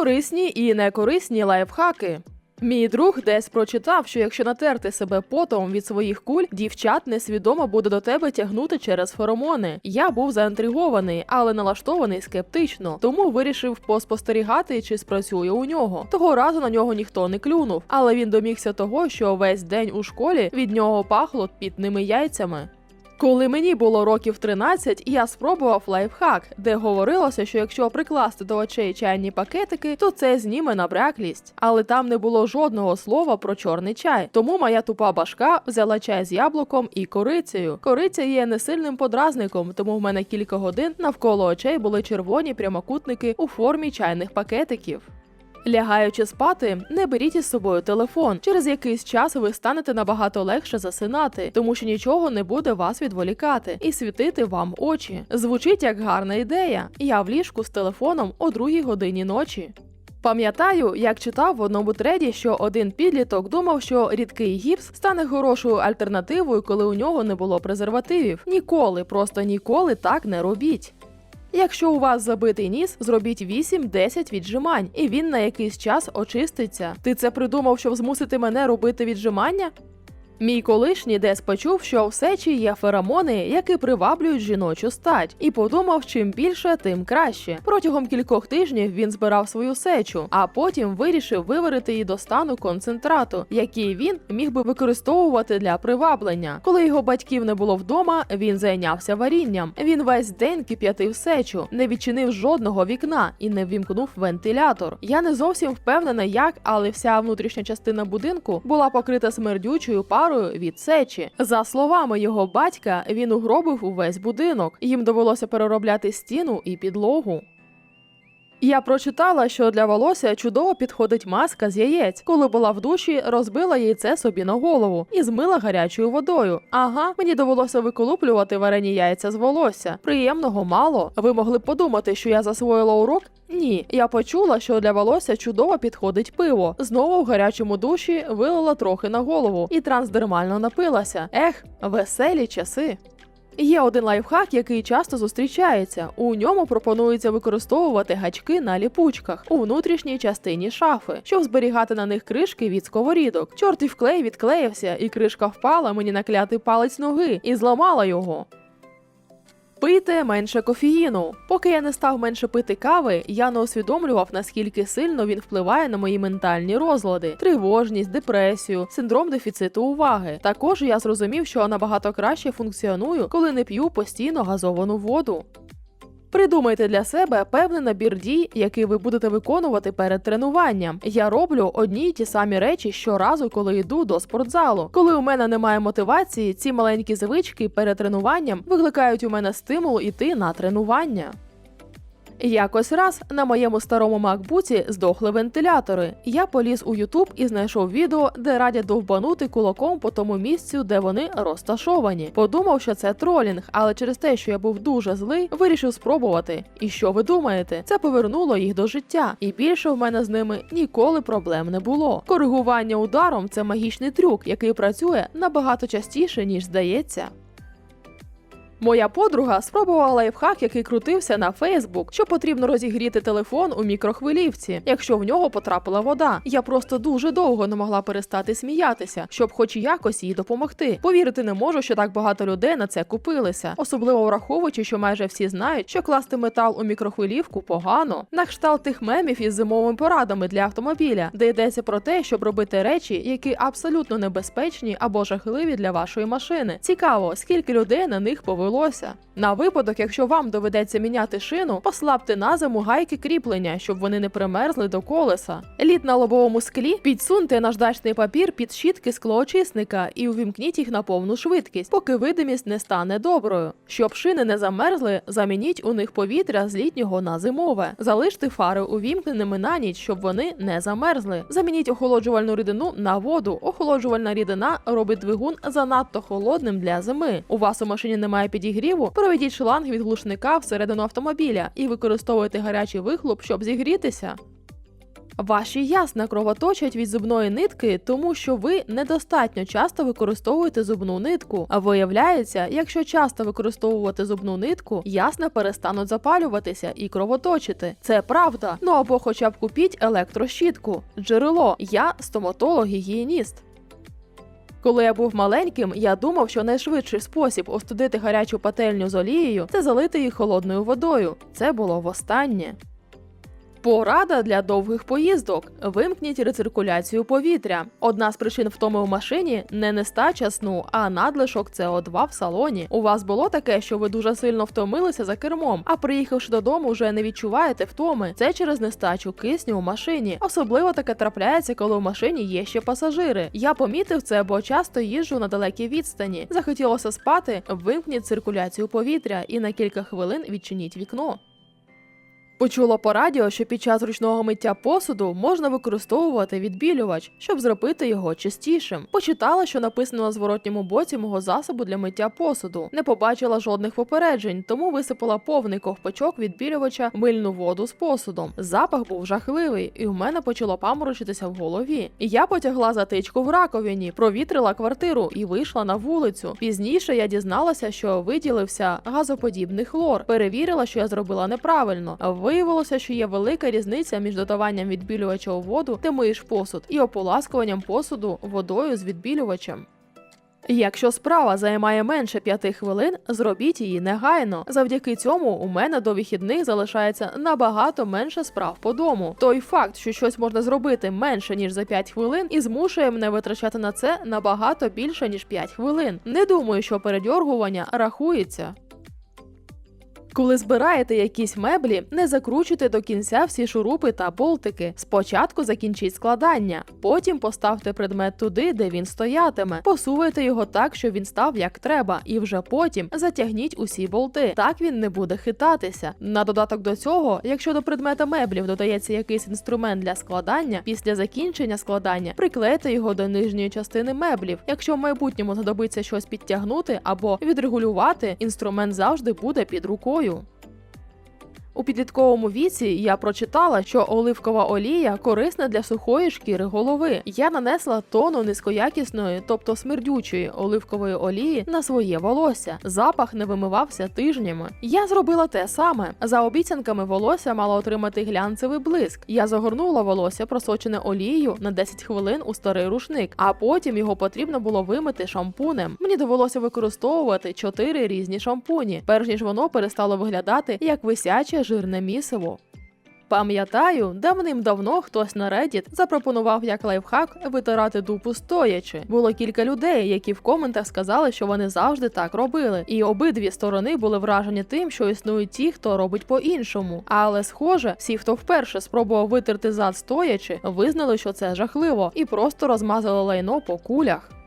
Корисні і некорисні лайфхаки. Мій друг десь прочитав, що якщо натерти себе потом від своїх куль, дівчат несвідомо буде до тебе тягнути через феромони. Я був заінтригований, але налаштований скептично, тому вирішив поспостерігати, чи спрацює у нього. Того разу на нього ніхто не клюнув, але він домігся того, що весь день у школі від нього пахло пітними яйцями. Коли мені було років 13, я спробував лайфхак, де говорилося, що якщо прикласти до очей чайні пакетики, то це зніме набряклість. Але там не було жодного слова про чорний чай. Тому моя тупа башка взяла чай з яблуком і корицею. Кориця є несильним подразником, тому в мене кілька годин навколо очей були червоні прямокутники у формі чайних пакетиків. Лягаючи спати, не беріть із собою телефон. Через якийсь час ви станете набагато легше засинати, тому що нічого не буде вас відволікати і світити вам очі. Звучить як гарна ідея. Я в ліжку з телефоном о другій годині ночі. Пам'ятаю, як читав в одному треді, що один підліток думав, що рідкий гіпс стане хорошою альтернативою, коли у нього не було презервативів. Ніколи, просто ніколи так не робіть. Якщо у вас забитий ніс, зробіть 8-10 віджимань, і він на якийсь час очиститься. Ти це придумав, щоб змусити мене робити віджимання? Мій колишній десь почув, що в сечі є феромони, які приваблюють жіночу стать, і подумав, чим більше, тим краще. Протягом кількох тижнів він збирав свою сечу, а потім вирішив виварити її до стану концентрату, який він міг би використовувати для приваблення. Коли його батьків не було вдома, він зайнявся варінням. Він весь день кип'ятив сечу, не відчинив жодного вікна і не ввімкнув вентилятор. Я не зовсім впевнена, як, але вся внутрішня частина будинку була покрита смердючою парою від сечі. За словами його батька, він угробив увесь будинок. Їм довелося переробляти стіну і підлогу. Я прочитала, що для волосся чудово підходить маска з яєць. Коли була в душі, розбила яйце собі на голову і змила гарячою водою. Ага, мені довелося виколуплювати варені яйця з волосся. Приємного мало. Ви могли б подумати, що я засвоїла урок? Ні, я почула, що для волосся чудово підходить пиво. Знову в гарячому душі вилила трохи на голову і трансдермально напилася. Ех, веселі часи. Є один лайфхак, який часто зустрічається. У ньому пропонується використовувати гачки на ліпучках у внутрішній частині шафи, щоб зберігати на них кришки від сковорідок. Чортів клей відклеївся, і кришка впала мені на клятий палець ноги і зламала його. Пийте менше кофеїну. Поки я не став менше пити кави, я не усвідомлював, наскільки сильно він впливає на мої ментальні розлади, тривожність, депресію, синдром дефіциту уваги. Також я зрозумів, що набагато краще функціоную, коли не п'ю постійно газовану воду. Придумайте для себе певний набір дій, який ви будете виконувати перед тренуванням. Я роблю одні й ті самі речі щоразу, коли йду до спортзалу. Коли у мене немає мотивації, ці маленькі звички перед тренуванням викликають у мене стимул іти на тренування. Якось раз на моєму старому макбуці здохли вентилятори. Я поліз у Ютуб і знайшов відео, де радять довбанути кулаком по тому місцю, де вони розташовані. Подумав, що це тролінг, але через те, що я був дуже злий, вирішив спробувати. І що ви думаєте? Це повернуло їх до життя, і більше в мене з ними ніколи проблем не було. Коригування ударом це магічний трюк, який працює набагато частіше ніж здається. Моя подруга спробувала лайфхак, який крутився на Фейсбук, що потрібно розігріти телефон у мікрохвилівці, якщо в нього потрапила вода. Я просто дуже довго не могла перестати сміятися, щоб хоч якось їй допомогти. Повірити не можу, що так багато людей на це купилися, особливо враховуючи, що майже всі знають, що класти метал у мікрохвилівку погано. На кшталт тих мемів із зимовими порадами для автомобіля, де йдеться про те, щоб робити речі, які абсолютно небезпечні або жахливі для вашої машини. Цікаво, скільки людей на них повелося. На випадок, якщо вам доведеться міняти шину, послабте на зиму гайки кріплення, щоб вони не примерзли до колеса. Лід на лобовому склі підсуньте наждачний папір під щітки склоочисника і увімкніть їх на повну швидкість, поки видимість не стане доброю. Щоб шини не замерзли, замініть у них повітря з літнього на зимове. Залиште фари увімкненими на ніч, щоб вони не замерзли. Замініть охолоджувальну рідину на воду. Охолоджувальна рідина робить двигун занадто холодним для зими. У вас у машині немає підігріву, проведіть шланг від глушника всередину автомобіля і використовуйте гарячий вихлоп, щоб зігрітися. Ваші ясна кровоточать від зубної нитки, тому що ви недостатньо часто використовуєте зубну нитку. А виявляється, якщо часто використовувати зубну нитку, ясна перестануть запалюватися і кровоточити. Це правда. Ну або хоча б купіть електрощітку. Джерело. Я стоматолог-гігієніст. Коли я був маленьким, я думав, що найшвидший спосіб остудити гарячу пательню з олією це залити її холодною водою. Це було востаннє. Порада для довгих поїздок: вимкніть рециркуляцію повітря. Одна з причин втоми в машині не нестача сну, а надлишок СО2 в салоні. У вас було таке, що ви дуже сильно втомилися за кермом, а приїхавши додому, вже не відчуваєте втоми. Це через нестачу кисню у машині. Особливо таке трапляється, коли в машині є ще пасажири. Я помітив це, бо часто їжджу на далекій відстані. Захотілося спати, вимкніть циркуляцію повітря і на кілька хвилин відчиніть вікно. Почула по радіо, що під час ручного миття посуду можна використовувати відбілювач, щоб зробити його чистішим. Почитала, що написано на зворотньому боці мого засобу для миття посуду. Не побачила жодних попереджень, тому висипала повний ковпачок відбілювача мильну воду з посудом. Запах був жахливий, і в мене почало паморочитися в голові. Я потягла затичку в раковині, провітрила квартиру і вийшла на вулицю. Пізніше я дізналася, що виділився газоподібний хлор. Перевірила, що я зробила неправильно. Виявилося, що є велика різниця між додаванням відбілювача у воду, де миєш посуд, і ополаскуванням посуду водою з відбілювачем. Якщо справа займає менше п'яти хвилин, зробіть її негайно. Завдяки цьому у мене до вихідних залишається набагато менше справ по дому. Той факт, що щось можна зробити менше ніж за 5 хвилин, і змушує мене витрачати на це набагато більше ніж 5 хвилин. Не думаю, що передьоргування рахується. Коли збираєте якісь меблі, не закручуйте до кінця всі шурупи та болтики. Спочатку закінчіть складання, потім поставте предмет туди, де він стоятиме. Посувайте його так, щоб він став як треба, і вже потім затягніть усі болти. Так він не буде хитатися. На додаток до цього, якщо до предмета меблів додається якийсь інструмент для складання, після закінчення складання приклейте його до нижньої частини меблів. Якщо в майбутньому знадобиться щось підтягнути або відрегулювати, інструмент завжди буде під рукою. apoio. У підлітковому віці я прочитала, що оливкова олія корисна для сухої шкіри голови. Я нанесла тону низькоякісної, тобто смердючої оливкової олії на своє волосся. Запах не вимивався тижнями. Я зробила те саме. За обіцянками волосся мало отримати глянцевий блиск. Я загорнула волосся, просочене олією на 10 хвилин у старий рушник, а потім його потрібно було вимити шампунем. Мені довелося використовувати чотири різні шампуні, перш ніж воно перестало виглядати як висяче жирне місиво. Пам'ятаю, давним-давно хтось на Reddit запропонував як лайфхак витирати дупу стоячи. Було кілька людей, які в коментах сказали, що вони завжди так робили, і обидві сторони були вражені тим, що існують ті, хто робить по-іншому. Але, схоже, всі, хто вперше спробував витерти зад стоячи, визнали, що це жахливо, і просто розмазали лайно по кулях.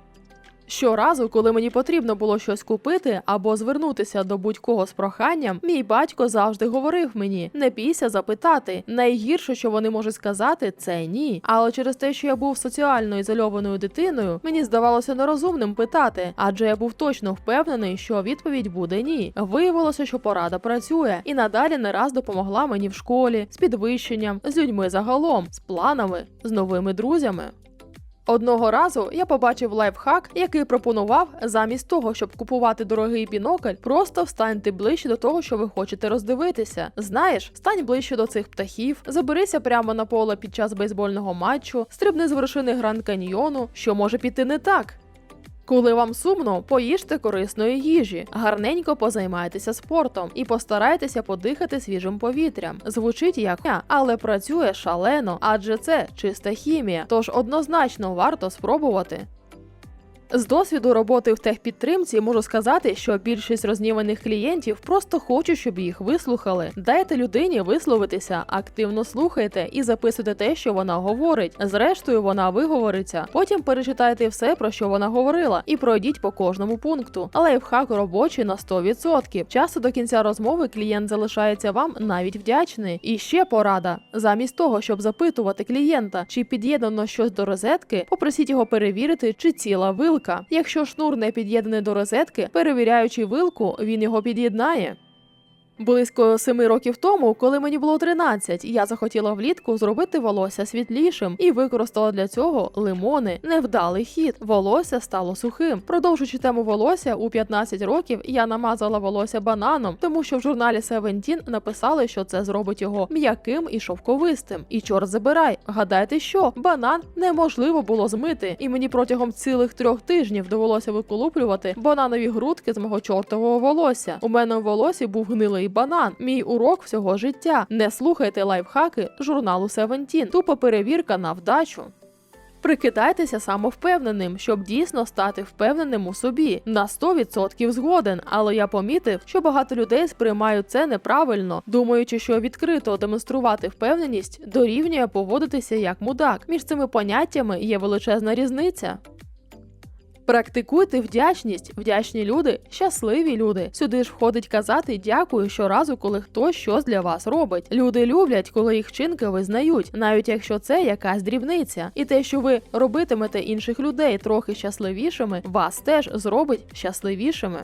Щоразу, коли мені потрібно було щось купити або звернутися до будь-кого з проханням, мій батько завжди говорив мені: не бійся запитати. Найгірше, що вони можуть сказати, це ні. Але через те, що я був соціально ізольованою дитиною, мені здавалося нерозумним питати, адже я був точно впевнений, що відповідь буде ні. Виявилося, що порада працює, і надалі не раз допомогла мені в школі з підвищенням, з людьми загалом, з планами, з новими друзями. Одного разу я побачив лайфхак, який пропонував замість того, щоб купувати дорогий бінокль, просто встаньте ближче до того, що ви хочете роздивитися. Знаєш, стань ближче до цих птахів, заберися прямо на поле під час бейсбольного матчу, стрибни з вершини гранд каньйону, що може піти не так. Коли вам сумно, поїжте корисної їжі, гарненько позаймайтеся спортом і постарайтеся подихати свіжим повітрям. Звучить як але працює шалено, адже це чиста хімія, тож однозначно варто спробувати. З досвіду роботи в техпідтримці можу сказати, що більшість розніваних клієнтів просто хочуть, щоб їх вислухали. Дайте людині висловитися, активно слухайте і записуйте те, що вона говорить. Зрештою, вона виговориться. Потім перечитайте все, про що вона говорила, і пройдіть по кожному пункту. Лайфхак робочий на 100%. Часто до кінця розмови клієнт залишається вам навіть вдячний. І ще порада: замість того, щоб запитувати клієнта, чи під'єднано щось до розетки, попросіть його перевірити, чи ціла вилка. Якщо шнур не під'єднаний до розетки, перевіряючи вилку, він його під'єднає. Близько семи років тому, коли мені було 13, я захотіла влітку зробити волосся світлішим і використала для цього лимони. Невдалий хід. Волосся стало сухим. Продовжуючи тему волосся, у 15 років я намазала волосся бананом, тому що в журналі Seventeen написали, що це зробить його м'яким і шовковистим. І чорт забирай, гадайте що, банан неможливо було змити, і мені протягом цілих трьох тижнів довелося виколуплювати бананові грудки з мого чортового волосся. У мене у волосі був гнилий банан. Мій урок всього життя. Не слухайте лайфхаки журналу Seventeen. Тупо перевірка на вдачу. Прикидайтеся самовпевненим, щоб дійсно стати впевненим у собі. На 100% згоден, але я помітив, що багато людей сприймають це неправильно, думаючи, що відкрито демонструвати впевненість дорівнює поводитися як мудак. Між цими поняттями є величезна різниця. Практикуйте вдячність. Вдячні люди, щасливі люди. Сюди ж входить казати дякую щоразу, коли хтось щось для вас робить. Люди люблять, коли їх вчинки визнають, навіть якщо це якась дрібниця. І те, що ви робитимете інших людей трохи щасливішими, вас теж зробить щасливішими.